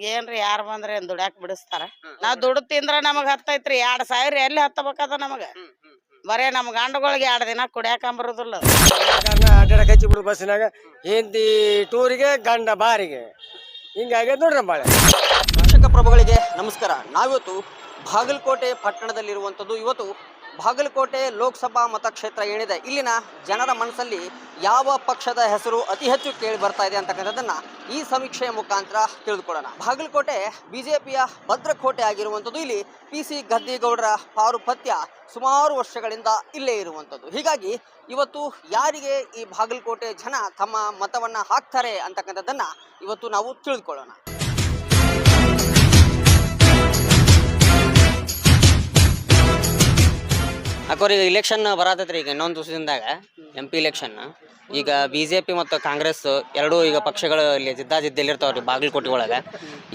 ನಮ್ಗೇನ್ರಿ ಯಾರು ಬಂದ್ರೆ ಏನ್ ದುಡ್ಯಾಕ್ ಬಿಡಿಸ್ತಾರ. ನಾವ್ ದುಡ್ಡು ತಿಂದ್ರ ನಮಗ್ ಹತ್ತೈತ್ರಿ ಎರಡ್ ಸಾವಿರ ಎಲ್ಲಿ ಹತ್ತಬೇಕಾದ ನಮಗ? ಬರೇ ನಮ್ ಗಂಡಗಳಿಗೆ ಎರಡ್ ದಿನ ಕುಡಿಯಾಕ ಬರುದಿಲ್ಲ. ಅಡ್ಡಾಡಕ್ ಹಚ್ಚಿ ಬಿಡು ಬಸ್ಸಿನಾಗ. ಹಿಂದಿ ಟೂರಿಗೆ ಗಂಡ ಬಾರಿಗೆ. ಹಿಂಗಾಗಿ ನೋಡ್ರಿ ಬಾಳೆ ಪ್ರಭುಗಳಿಗೆ ನಮಸ್ಕಾರ. ನಾವಿವತ್ತು ಬಾಗಲಕೋಟೆ ಪಟ್ಟಣದಲ್ಲಿರುವಂಥದ್ದು ಇವತ್ತು ಬಾಗಲಕೋಟೆ ಲೋಕಸಭಾ ಮತಕ್ಷೇತ್ರ ಏನಿದೆ, ಇಲ್ಲಿನ ಜನರ ಮನಸ್ಸಲ್ಲಿ ಯಾವ ಪಕ್ಷದ ಹೆಸರು ಅತಿ ಹೆಚ್ಚು ಕೇಳಿ ಬರ್ತಾ ಇದೆ ಅಂತಕ್ಕಂಥದ್ದನ್ನ ಈ ಸಮೀಕ್ಷೆಯ ಮುಖಾಂತರ ತಿಳಿದುಕೊಳ್ಳೋಣ. ಬಾಗಲಕೋಟೆ ಬಿಜೆಪಿಯ ಭದ್ರಕೋಟೆ ಆಗಿರುವಂಥದ್ದು, ಇಲ್ಲಿ ಪಿ ಸಿ ಗದ್ದಿಗೌಡರ ಪಾರುಪತ್ಯ ಸುಮಾರು ವರ್ಷಗಳಿಂದ ಇಲ್ಲೇ ಇರುವಂಥದ್ದು. ಹೀಗಾಗಿ ಇವತ್ತು ಯಾರಿಗೆ ಈ ಬಾಗಲಕೋಟೆ ಜನ ತಮ್ಮ ಮತವನ್ನ ಹಾಕ್ತಾರೆ ಅಂತಕ್ಕಂಥದ್ದನ್ನು ಇವತ್ತು ನಾವು ತಿಳಿದುಕೊಳ್ಳೋಣ. ಅಕ್ಕೋರಿ ಈಗ ಇಲೆಕ್ಷನ್ ಬರತೈತ್ರಿ ಈಗ ಇನ್ನೊಂದು ದಿವಸದಿಂದಾಗ ಎಂ ಪಿ ಇಲೆಕ್ಷನ್ ಈಗ ಬಿ ಜೆ ಪಿ ಮತ್ತು ಕಾಂಗ್ರೆಸ್ ಎರಡೂ ಈಗ ಪಕ್ಷಗಳು ಇಲ್ಲಿ ಜಿದ್ದಾಜಿದ್ದಲ್ಲಿ ಬಾಗಲಕೋಟೆ ಒಳಗೆ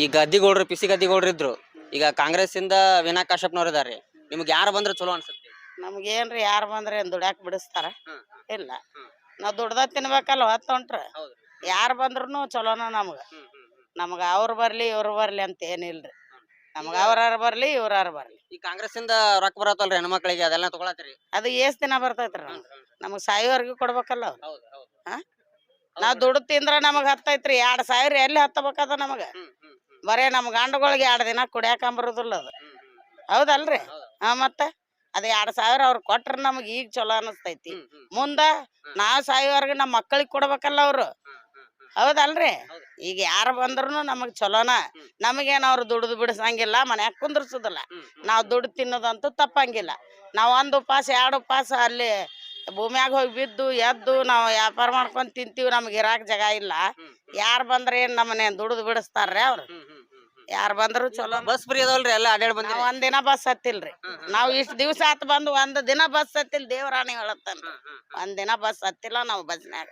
ಈ ಗದ್ದಿಗೌಡ್ರು ಪಿ ಸಿ ಗದ್ದಿಗೌಡ್ರು ಇದ್ರು. ಈಗ ಕಾಂಗ್ರೆಸ್ ಇಂದ ವಿನಾ ಕಾಶ್ಯಪ್ನವ್ರು ಇದಾರೆ. ನಿಮ್ಗೆ ಯಾರು ಬಂದ್ರೆ ಚಲೋ ಅನ್ಸುತ್ತೆ ನಮ್ಗೇನ್ರಿ ಯಾರು ಬಂದ್ರೆ ಏನ್ ದುಡ್ಯಾಕ್ ಬಿಡಿಸ್ತಾರ? ಇಲ್ಲ. ನಾವು ದುಡ್ದ ತಿನ್ಬೇಕಲ್ಲ ಹೊತ್ತು ಹೊಂಟ್ರ ಹೌದು. ಯಾರು ಬಂದ್ರು ಚಲೋನ ನಮ್ಗೆ. ನಮ್ಗೆ ಅವ್ರು ಬರಲಿ ಇವ್ರು ಬರಲಿ ಅಂತ ಏನಿಲ್ರಿ. ನಮಗ ಅವ್ರಾರು ಬರಲಿ ಇವ್ರಾರು ಬರ್ಲಿ. ಈ ಕಾಂಗ್ರೆಸ್ ಇಂದ ರೊಕ್ಕ ಬರತ್ತಲ್ರಿ ಹೆಣ್ಮಕ್ಳಿಗೆ ಅದೆಲ್ಲ ತಗೊಳತ್ರಿ ಅದು ಎಷ್ಟ್ ದಿನ ಬರ್ತೈತ್ರಿ ನಮ್ಗ್ ಸಾಯೋವರ್ಗು ಕೊಡ್ಬೇಕಲ್ಲ ಅವ್ರು. ನಾವ್ ದುಡ್ಡು ತಿಂದ್ರ ನಮಗ್ ಹತ್ತೈತ್ರಿ ಎರಡ್ ಸಾವಿರ ಎಲ್ಲಿ ಹತ್ತಬೇಕದ ನಮಗ? ಬರೇ ನಮ್ ಗಂಡಗಳಿಗೆ ಎರಡ್ ದಿನ ಕುಡಿಯಾಕ ಬರುದಿಲ್ಲ ಅದು. ಹೌದಲ್ರಿ? ಹಾ ಮತ್ತ ಅದ್ ಎರಡ್ ಸಾವಿರ ಅವ್ರು ಕೊಟ್ರ ನಮಗ್ ಈಗ ಚಲೋ ಅನಸ್ತೈತಿ. ಮುಂದ ನಾವ್ ಸಾಯೋವರ್ಗ ನಮ್ ಮಕ್ಕಳಿಗೆ ಕೊಡ್ಬೇಕಲ್ಲ ಅವ್ರು. ಹೌದಲ್ರಿ? ಈಗ ಯಾರು ಬಂದ್ರು ನಮಗ್ ಚಲೋನ. ನಮಗೇನ ಅವ್ರು ದುಡ್ದು ಬಿಡಿಸಂಗಿಲ್ಲ ಮನ್ಯಾಗ ಕುಂದ್ರಸುದಿಲ್ಲ. ನಾವ್ ದುಡ್ಡು ತಿನ್ನೋದಂತೂ ತಪ್ಪಂಗಿಲ್ಲ. ನಾವ್ ಒಂದ್ ಉಪವಾಸ ಎರಡು ಉಪವಾಸ ಅಲ್ಲಿ ಭೂಮ್ಯಾಗ ಹೋಗಿ ಬಿದ್ದು ಎದ್ದು ನಾವು ವ್ಯಾಪಾರ ಮಾಡ್ಕೊಂಡ್ ತಿಂತೀವಿ ನಮ್ಗೆ ಇರಾಕ್ ಜಾಗ ಇಲ್ಲ. ಯಾರು ಬಂದ್ರೆ ಏನ್ ನಮ್ಮನೆ ದುಡ್ದು ಬಿಡಿಸ್ತಾರ್ರಿ ಅವ್ರು? ಯಾರ್ ಬಂದ್ರು ಚಲೋ ಬಸ್ ಫ್ರೀ ಅದಾವಲ್ರಿ ಎಲ್ಲ ಅಡ್ಯಾಡ್ ಬಂದ್ ನಾವ್ ಒಂದ್ ದಿನ ಬಸ್ ಹತ್ತಿಲ್ರಿ. ನಾವ್ ಇಷ್ಟ್ ದಿವ್ಸ ಆತ್ ಬಂದು ಒಂದ್ ದಿನ ಬಸ್ ಹತ್ತಿಲ್ ದೇವರಾಣಿ ಹೇಳತ್ತನ್ರಿ. ಒಂದಿನ ದಿನ ಬಸ್ ಹತ್ತಿಲ್ಲ ನಾವು ಬಸ್ನ್ಯಾಗ.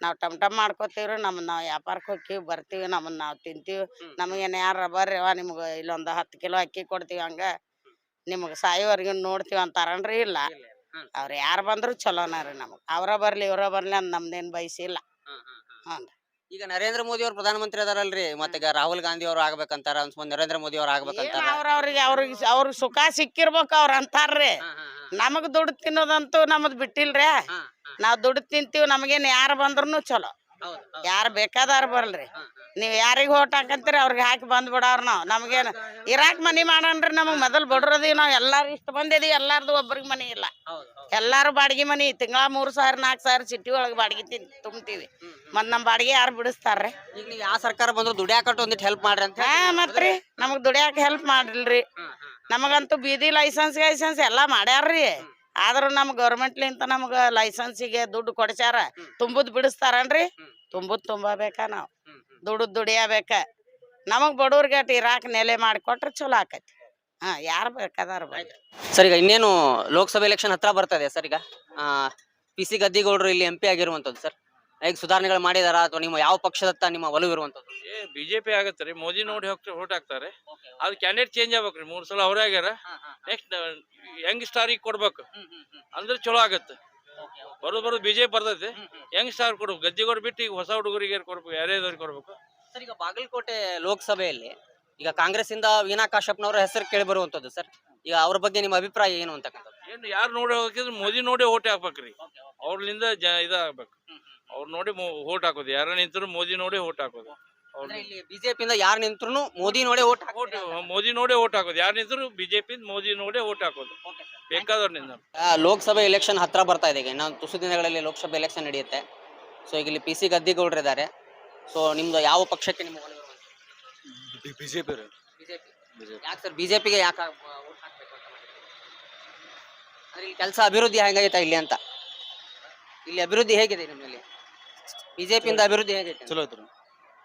ನಾವ್ ಟಮ್ ಟಮ್ ಮಾಡ್ಕೋತೀವ್ರಿ ನಮ್ ನಾವ್ ವ್ಯಾಪಾರಕ್ಕೆ ಹೋಗ್ತೀವಿ ಬರ್ತೀವಿ ನಮ್ಮನ್ನ ನಾವ್ ತಿಂತೀವಿ. ನಮಗೇನ್ ಯಾರ ಬರ್ರಿ ಅವ ನಿಮ್ಗ ಇಲ್ಲೊಂದ್ ಹತ್ತು ಕಿಲೋ ಅಕ್ಕಿ ಕೊಡ್ತೀವಿ ಹಂಗ. ನಿಮ್ಗೆ ಸಾಯೋವರ್ಗು ನೋಡ್ತೀವಿ ಅಂತಾರನ್ರಿ ಇಲ್ಲ. ಅವ್ರ ಯಾರ್ ಬಂದ್ರು ಚಲೋನ ರೀ ಅವರ ಅವ್ರ ಬರ್ಲಿ ಇವ್ರ ಬರ್ಲಿ ಅಂತ ನಮ್ದೇನ್ ಬಯಸಿಲ್ಲ ಹ್ಞೂ ಈಗ ನರೇಂದ್ರ ಮೋದಿ ಅವ್ರು ಪ್ರಧಾನಮಂತ್ರಿ ಅದಾರಲ್ರಿ ಮತ್ತೆ ಈಗ ರಾಹುಲ್ ಗಾಂಧಿ ಅವ್ರು ಆಗ್ಬೇಕಂತಾರ ನರೇಂದ್ರ ಮೋದಿ ಅವ್ರು ಆಗ್ಬೇಕಂತಾರ. ಅವ್ರ ಅವ್ರಿಗೆ ಅವ್ರಿಗೆ ಅವ್ರಿಗೆ ಸುಖ ಸಿಕ್ಕಿರ್ಬೇಕು ಅವ್ರ ಅಂತಾರ್ರಿ. ನಮಗ್ ದುಡ್ಡು ತಿನ್ನೋದಂತೂ ನಮ್ದು ಬಿಟ್ಟಿಲ್ರಿ. ನಾವ್ ದುಡ್ಡು ತಿಂತೀವಿ ನಮಗೇನು ಯಾರು ಬಂದ್ರು ಚಲೋ. ಯಾರು ಬೇಕಾದಾರ ಬರಲ್ರಿ. ನೀವು ಯಾರಿಗೆ ಓಟ್ ಹಾಕಂತೀರಿ ಅವ್ರಿಗೆ ಹಾಕಿ ಬಂದ್ ಬಿಡವ್ರ ನಾವ್. ನಮಗೇನು ಇರಾಕ್ ಮನಿ ಮಾಡನ್ರಿ ನಮಗೆ ಮೊದಲು ಬಡ್ರದೀವಿ ನಾವು. ಎಲ್ಲಾರು ಇಷ್ಟ ಬಂದಿದೀವಿ ಎಲ್ಲಾರ್ದು ಒಬ್ರಿಗೆ ಮನಿ ಇಲ್ಲ. ಎಲ್ಲಾರು ಬಾಡಿಗೆ ಮನಿ ತಿಂಗಳ ಮೂರು ಸಾವಿರ ನಾಲ್ಕು ಸಾವಿರ ಸಿಟಿ ಒಳಗೆ ಬಾಡಿಗೆ ತಿನ್ ತುಂಬ್ತೀವಿ. ಮತ್ತು ನಮ್ಮ ಬಾಡಿಗೆ ಯಾರು ಬಿಡಿಸ್ತಾರ್ರಿ? ಈಗ ನೀವು ಯಾವ ಸರ್ಕಾರ ಬಂದ್ರು ದುಡಿಯಾಕಟ್ಟು ಒಂದಿಟ್ಟು ಹೆಲ್ಪ್ ಮಾಡ್ರಿ ಅಂತ ಹಾ ಮತ್ರಿ. ನಮಗೆ ದುಡಿಯಾಕ ಹೆಲ್ಪ್ ಮಾಡಿಲ್ರಿ. ನಮಗಂತೂ ಬೀದಿ ಲೈಸೆನ್ಸ್ ಗೈಸೆನ್ಸ್ ಎಲ್ಲಾ ಮಾಡ್ಯಾರ್ರಿ. ಆದ್ರೂ ನಮ್ ಗೌರ್ಮೆಂಟ್ಲಿಂತ ನಮ್ಗೆ ಲೈಸೆನ್ಸಿಗೆ ದುಡ್ಡು ಕೊಡ್ಸ್ಯಾರ ತುಂಬುದ್ ಬಿಡಿಸ್ತಾರನ್ರಿ? ತುಂಬುದ್ ತುಂಬಬೇಕ ನಾವ್. ದುಡ್ದು ದುಡಿಯಬೇಕ. ನಮಗ್ ಬಡವ್ರಿಗೆ ಇರಾಕ್ ನೆಲೆ ಮಾಡಿಕೊಟ್ರೆ ಚಲೋ ಆಕೈತಿ. ಹಾ ಯಾರು ಬೇಕಾದಾರ ಸರ್ ಈಗ ಇನ್ನೇನು ಲೋಕಸಭೆ ಎಲೆಕ್ಷನ್ ಹತ್ರ ಬರ್ತದೆ ಸರ್ ಈಗ ಪಿ ಸಿ ಗದ್ದಿಗೌಡರು ಇಲ್ಲಿ ಎಂ ಪಿ ಆಗಿರುವಂತದ್ದು ಸರ್. ಈಗ ಸುಧಾರಣೆಗಳು ಮಾಡಿದಾರ ಅಥವಾ ನಿಮ್ಮ ಯಾವ ಪಕ್ಷದತ್ತ ನಿಮ್ಮ ಒಲವು ಇರುವಂತದ್ದು? ಏ ಬಿಜೆಪಿ ಆಗತ್ತೆ ರೀ. ಮೋದಿ ನೋಡಿ ಹೋಗ್ತಾರೆ ಓಟ್ ಹಾಕ್ತಾರೆ. ಅದು ಕ್ಯಾಂಡಿಡೇಟ್ ಚೇಂಜ್ ಆಗ್ಬೇಕ್ರಿ ಮೂರ್ ಸಲ ಅವರೇ ಆಗ್ಯಾರ. ನೆಕ್ಸ್ಟ್ ಯಂಗ್ ಸ್ಟಾರಿಗೆ ಕೊಡ್ಬೇಕು. ಅಂದ್ರೆ ಚಲೋ ಆಗತ್ತೆ. ಬರೋದು ಬರೋದು ಬಿಜೆಪಿ ಬರ್ತೈತಿ. ಯಂಗ್ ಸ್ಟಾರ್ ಕೊಡ್ಬೇಕು. ಗದ್ದಿಗೋರ್ ಬಿಟ್ಟು ಈಗ ಹೊಸ ಹುಡುಗರಿಗೆ ಕೊಡ್ಬೇಕು ಯಾರ್ಯಾವ್ರಿಗೆ ಕೊಡ್ಬೇಕು. ಸರ್ ಈಗ ಬಾಗಲಕೋಟೆ ಲೋಕಸಭೆಯಲ್ಲಿ ಈಗ ಕಾಂಗ್ರೆಸ್ ಇಂದ ವೀನಾ ಕಾಶ್ಯಪ್ನವರ ಹೆಸರು ಕೇಳಿ ಬರುವಂತದ್ದು ಸರ್. ಈಗ ಅವ್ರ ಬಗ್ಗೆ ನಿಮ್ಮ ಅಭಿಪ್ರಾಯ ಏನು ಅಂತಕ್ಕಂಥದ್ದು ಏನು ಯಾರು ನೋಡಿ ಹೋಗಿದ್ರೆ ಮೋದಿ ನೋಡಿ ಓಟ್ ಹಾಕ್ಬೇಕ್ರಿ. ಅವ್ರಲಿಂದ ಜ ಇದಾಗಬೇಕು. ಅವ್ರು ನೋಡಿ ಓಟ್ ಹಾಕೋದು. ಯಾರ ನಿಂತರು ಮೋದಿ ನೋಡಿ ಓಟ್ ಹಾಕೋದು. ಅಂದ್ರೆ ಇಲ್ಲಿ ಬಿಜೆಪಿ ಇಂದ ಯಾರು ನಿಂತ್ರು ಮೋದಿ ನೋಡಿ ಓಟ್ ಓಟ್ ಮೋದಿ ನೋಡಿ ಓಟ್ ಹಾಕೋದು. ಯಾರು ನಿಂತರು ಬಿಜೆಪಿ ಮೋದಿ ನೋಡಿ ಓಟ್ ಹಾಕೋದು. ಬೇಕಾದವ್ರು ನಿಂದ ಲೋಕಸಭೆ ಎಲೆಕ್ಷನ್ ಹತ್ರ ಬರ್ತಾ ಇದೆ ಈಗ. ಇನ್ನೊಂದು ತುಸು ದಿನಗಳಲ್ಲಿ ಲೋಕಸಭೆ ಎಲೆಕ್ಷನ್ ನಡೆಯುತ್ತೆ. ಸೊ ಈಗ ಇಲ್ಲಿ ಪಿ ಸಿ ಗದ್ದಿಗೌಡರು ಇದ್ದಾರೆ. ಸೊ ನಿಮ್ದು ಯಾವ ಪಕ್ಷಕ್ಕೆ ನಿಮ್ಗೆ ಒಲವು? BJP BJP. ಯಾಕೆ ಸರ್? ಬಿಜೆಪಿಗೆ ಯಾಕೆ ವೋಟ್ ಹಾಕ್ಬೇಕು ಅಂತ ಮಾಡಿದ್ರಿ? ಅಂದ್ರೆ ಇಲ್ಲಿ ಕೆಲಸ ಅಭಿವೃದ್ಧಿ ಹೆಂಗಾಗೈತಾ ಇಲ್ಲಿ ಅಂತ? ಇಲ್ಲಿ ಅಭಿವೃದ್ಧಿ ಹೇಗಿದೆ ನಿಮ್ಮಲ್ಲಿ? ಬಿಜೆಪಿಯಿಂದ ಅಭಿವೃದ್ಧಿ ಹೇಗೈತೆ ಅಂತ? ಚಲೋ ಐತ್ರಿ.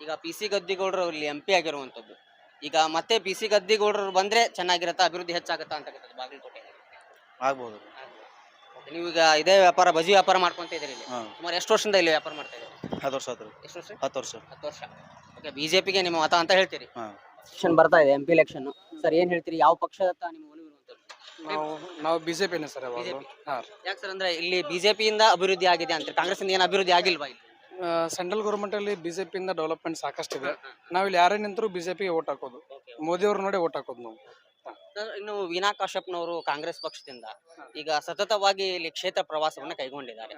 ಈಗ ಪಿ ಸಿ ಗದ್ದಿಗೌಡರು ಇಲ್ಲಿ ಎಂ ಪಿ ಆಗಿರುವಂತದ್ದು ಈಗ ಮತ್ತೆ ಪಿ ಸಿ ಗದ್ದಿಗೌಡರು ಬಂದ್ರೆ ಚೆನ್ನಾಗಿರತ್ತಾ ಅಭಿವೃದ್ಧಿ ಹೆಚ್ಚಾಗತ್ತಾ ಅಂತಕ್ಕಂಥದ್ದು ಬಾಗಲಕೋಟೆ ಆಗ್ಬೋದು. ನೀವು ಈಗ ಇದೇ ವ್ಯಾಪಾರ ಬಜಿ ವ್ಯಾಪಾರ ಮಾಡ್ಕೊಂತ ಇದ್ದೀರಿ ಇಲ್ಲಿ? ಹಾಂ. ಸುಮಾರು ಎಷ್ಟು ವರ್ಷದಿಂದ ಇಲ್ಲಿ ವ್ಯಾಪಾರ ಮಾಡ್ತಾ ಇದ್ದೀರಿ? ಹತ್ತು ವರ್ಷ ಆತ್ರಿ. ಎಷ್ಟು ವರ್ಷ? ಹತ್ತು ವರ್ಷ. ಹತ್ತು ವರ್ಷ. ಓಕೆ ಬಿಜೆಪಿಗೆ ನಿಮ್ಮ ಮತ ಅಂತ ಹೇಳ್ತೀರಿ? ಹಾಂ. ಎಲೆಕ್ಷನ್ ಬರ್ತಾ ಇದೆ ಎಂ ಪಿ ಎಲೆಕ್ಷನ್ ಸರ್ ಏನ್ ಹೇಳ್ತೀರಿ? ಯಾವ ಪಕ್ಷದ ನಿಮ್ಮ ಒಲವು ನಾವು ಬಿಜೆಪಿ ಬಿಜೆಪಿನೇ ಸರ್ BJP. ಹಾ. ಯಾಕೆ ಸರ್ ಅಂದ್ರೆ ಇಲ್ಲಿ ಬಿಜೆಪಿಯಿಂದ ಅಭಿವೃದ್ಧಿ ಆಗಿದೆ ಅಂತ ಕಾಂಗ್ರೆಸ್ ಇಂದ ಏನು ಅಭಿವೃದ್ಧಿ ಆಗಿಲ್ವಾ ಇಲ್ಲಿ? ಸೆಂಟ್ರಲ್ ಗೌರ್ಮೆಂಟಲ್ಲಿ ಅಲ್ಲಿ ಬಿಜೆಪಿ ಇಂದ ಡೆವಲಪ್ಮೆಂಟ್ ಸಾಕಷ್ಟಿದೆ. ನಾವ್ ಇಲ್ಲಿ ಯಾರೇ ನಿಂತರೂ ಬಿಜೆಪಿ ಓಟ್ ಹಾಕೋದು. ಮೋದಿ ಅವ್ರ ನೋಡಿ ಓಟ್ ಹಾಕೋದು ನಾವು. ಇನ್ನು ವೀಣಾ ಕಾಶ್ಯಪ್ನವರು ಕಾಂಗ್ರೆಸ್ ಪಕ್ಷದಿಂದ ಈಗ ಸತತವಾಗಿ ಇಲ್ಲಿ ಕ್ಷೇತ್ರ ಪ್ರವಾಸವನ್ನ ಕೈಗೊಂಡಿದ್ದಾರೆ.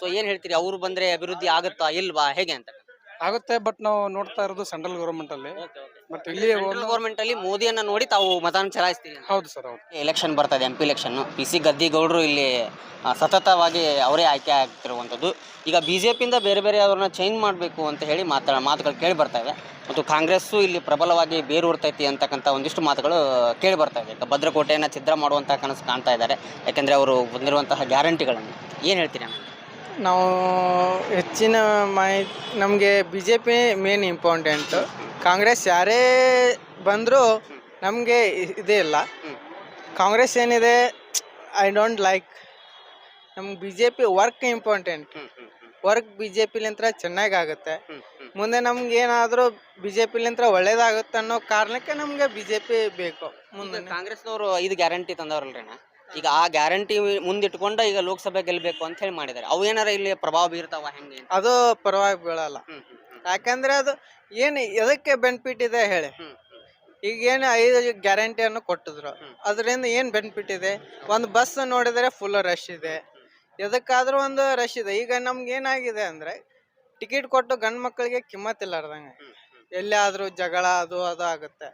ಸೊ ಏನ್ ಹೇಳ್ತೀರಿ? ಅವ್ರು ಬಂದ್ರೆ ಅಭಿವೃದ್ಧಿ ಆಗುತ್ತಾ ಇಲ್ವಾ? ಹೇಗೆ ಅಂತ. ಆಗುತ್ತೆ ಬಟ್ ನಾವು ನೋಡ್ತಾ ಇರೋದು ಸೆಂಟ್ರಲ್ ಗೌರ್ಮೆಂಟ್ ಬಟ್ ಇಲ್ಲಿ ಒಂದು- ಗೌರ್ಮೆಂಟ್ ಅಲ್ಲಿ ಮೋದಿಯನ್ನ ನೋಡಿ ತಾವು ಮತದಾನ ಚಲಾಯಿಸ್ತೀರಿ ಹೌದು ಸರ್ ಹೌದು. ಎಲೆಕ್ಷನ್ ಬರ್ತದೆ M P election P C ಗದ್ದಿಗೌಡರು ಇಲ್ಲಿ ಆ, ಸತತವಾಗಿ ಅವರೇ ಆಯ್ಕೆ ಆಗ್ತಿರುವಂಥದ್ದು. ಈಗ ಬಿ ಜೆ ಪಿಯಿಂದ ಬೇರೆ ಬೇರೆ ಅವ್ರನ್ನ ಚೇಂಜ್ ಮಾಡಬೇಕು ಅಂತ ಹೇಳಿ ಮಾತಾಡ ಮಾತುಗಳು ಕೇಳಿ ಬರ್ತಾ ಇವೆ. ಮತ್ತು ಕಾಂಗ್ರೆಸ್ಸು ಇಲ್ಲಿ ಪ್ರಬಲವಾಗಿ ಬೇರೂರ್ತೈತಿ ಅಂತಕ್ಕಂಥ ಒಂದಿಷ್ಟು ಮಾತುಗಳು ಕೇಳಿ ಬರ್ತಾ ಇದೆ ಈಗ ಭದ್ರಕೋಟೆಯನ್ನು ಛಿದ್ರ ಮಾಡುವಂಥ ಕನಸು ಕಾಣ್ತಾ ಇದ್ದಾರೆ. ಯಾಕೆಂದರೆ ಅವರು ಬಂದಿರುವಂತಹ ಗ್ಯಾರಂಟಿಗಳನ್ನು. ಏನು ಹೇಳ್ತೀರಿ ಅಣ್ಣ ನಾವು ಹೆಚ್ಚಿನ ಮಾಹಿತಿ ನಮಗೆ B J P main important Congress ಯಾರೇ ಬಂದರೂ ನಮಗೆ ಇದೇ ಇಲ್ಲ. ಕಾಂಗ್ರೆಸ್ ಏನಿದೆ ಐ ಡೋಂಟ್ ಲೈಕ್ ನಮ್ಗೆ B J P work important work B J ಪಿಲಿಂತ್ರ ಚೆನ್ನಾಗಿ ಆಗುತ್ತೆ ಮುಂದೆ ನಮ್ಗೆ ಏನಾದರೂ ಬಿ ಜೆ ಪಿಲಿಂತ್ರ ಒಳ್ಳೇದಾಗುತ್ತೆ ಅನ್ನೋ ಕಾರಣಕ್ಕೆ ನಮಗೆ ಬಿ ಜೆ ಪಿ ಬೇಕು ಮುಂದೆ ಕಾಂಗ್ರೆಸ್ನವರು ಐದು ಗ್ಯಾರಂಟಿ ತಂದವ್ರಲ್ರಿ ಈಗ ಆ ಗ್ಯಾರಂಟಿ ಮುಂದಿಟ್ಕೊಂಡ ಈಗ ಲೋಕಸಭೆ ಗೆಲ್ಬೇಕು ಅಂತ ಹೇಳಿ ಮಾಡಿದ್ದಾರೆ ಅವು ಏನಾರ ಇಲ್ಲಿ ಪ್ರಭಾವ ಬೀರ್ತಾವ ಹೆಂಗೆ? ಅದು ಪರವಾಗಿ ಬೀಳಲ್ಲ. ಯಾಕಂದ್ರೆ ಅದು ಏನು ಎದಕ್ಕೆ ಬೆನಿಫಿಟ್ ಇದೆ ಹೇಳಿ? ಈಗ ಏನು ಐದು ಗ್ಯಾರಂಟಿಯನ್ನು ಕೊಟ್ಟಿದ್ರು. ಅದರಿಂದ ಏನು ಬೆನಿಫಿಟ್ ಇದೆ? ಒಂದು ಬಸ್ ನೋಡಿದರೆ ಫುಲ್ ರಶ್ ಇದೆ. ಎದಕ್ಕಾದ್ರೂ ಒಂದು ರಶ್ ಇದೆ. ಈಗ ನಮ್ಗೆ ಏನಾಗಿದೆ ಅಂದ್ರೆ ಟಿಕೆಟ್ ಕೊಟ್ಟು ಗಂಡು ಮಕ್ಕಳಿಗೆ ಕಿಮ್ಮತ್ ಇಲ್ಲಾರ್ದಂಗೆ. ಎಲ್ಲಿ ಆದ್ರೂ ಜಗಳ ಅದು ಅದು ಆಗುತ್ತೆ.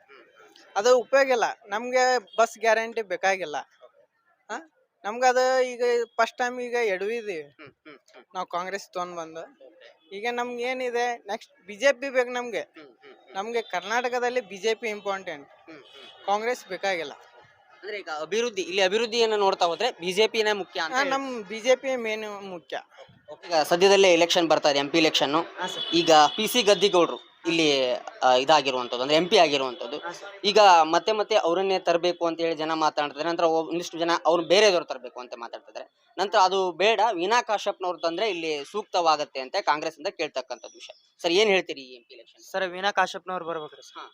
ಅದು ಉಪಯೋಗ ಇಲ್ಲ. ನಮಗೆ ಬಸ್ ಗ್ಯಾರಂಟಿ ಬೇಕಾಗಿಲ್ಲ. ಹಾ ನಮ್ಗೆ ಅದು ಈಗ ಫಸ್ಟ್ ಟೈಮ್ ಈಗ ಎಡವಿದೀವಿ. ನಾವು ಕಾಂಗ್ರೆಸ್ ತೊಗೊಂಡ್ ಬಂದು. ಈಗ ನಮ್ಗೆ ಏನಿದೆ ನೆಕ್ಸ್ಟ್ ಬಿಜೆಪಿ ಬೇಕು ನಮಗೆ. ನಮಗೆ ಕರ್ನಾಟಕದಲ್ಲಿ ಬಿಜೆಪಿ ಇಂಪಾರ್ಟೆಂಟ್. ಕಾಂಗ್ರೆಸ್ ಬೇಕಾಗಿಲ್ಲ. ಅಂದ್ರೆ ಈಗ ಅಭಿವೃದ್ಧಿ ಇಲ್ಲಿ ಅಭಿವೃದ್ಧಿಯನ್ನು ನೋಡ್ತಾ ಹೋದ್ರೆ ಬಿಜೆಪಿನೇ ಮುಖ್ಯ ಅಂತ ನಮ್ ಬಿಜೆಪಿ ಮೇನ್ ಮುಖ್ಯ. ಈಗ ಸದ್ಯದಲ್ಲೇ ಎಲೆಕ್ಷನ್ ಬರ್ತಾ ಇದೆ ಎಂ ಪಿ ಎಲೆಕ್ಷನ್ ಈಗ ಪಿ ಸಿ ಗದ್ದಿಗೌಡರು ಇಲ್ಲಿ ಇದಾಗಿರುವಂತದ್ದು ಇದಾಗಿರುವಂಥದ್ದು ಅಂದ್ರೆ ಎಂ ಪಿ ಆಗಿರುವಂಥದ್ದು. ಈಗ ಮತ್ತೆ ಮತ್ತೆ ಅವರನ್ನೇ ತರಬೇಕು ಅಂತ ಹೇಳಿ ಜನ ಮಾತಾಡ್ತಾರೆ ನಂತರ ಒಂದಿಷ್ಟು ಜನ ಅವ್ರು ಬೇರೆದವ್ರು ತರಬೇಕು ಅಂತ ಮಾತಾಡ್ತಿದ್ದಾರೆ. ನಂತರ ಅದು ಬೇಡ ವೀನಾ ಕಾಶ್ಯಪ್ನವ್ರು ತಂದ್ರೆ ಇಲ್ಲಿ ಸೂಕ್ತವಾಗತ್ತೆ ಅಂತ ಕಾಂಗ್ರೆಸ್ ಇಂದ ಕೇಳ್ತಕ್ಕಂಥದ್ದು ವಿಷಯ. ಸರ್ ಏನ್ ಹೇಳ್ತೀರಿ ಈ M P election sir Veena ಕಾಶ್ಯಪ್ನವ್ರು ಬರ್ಬೇಕ್ರಿ ಸರ್.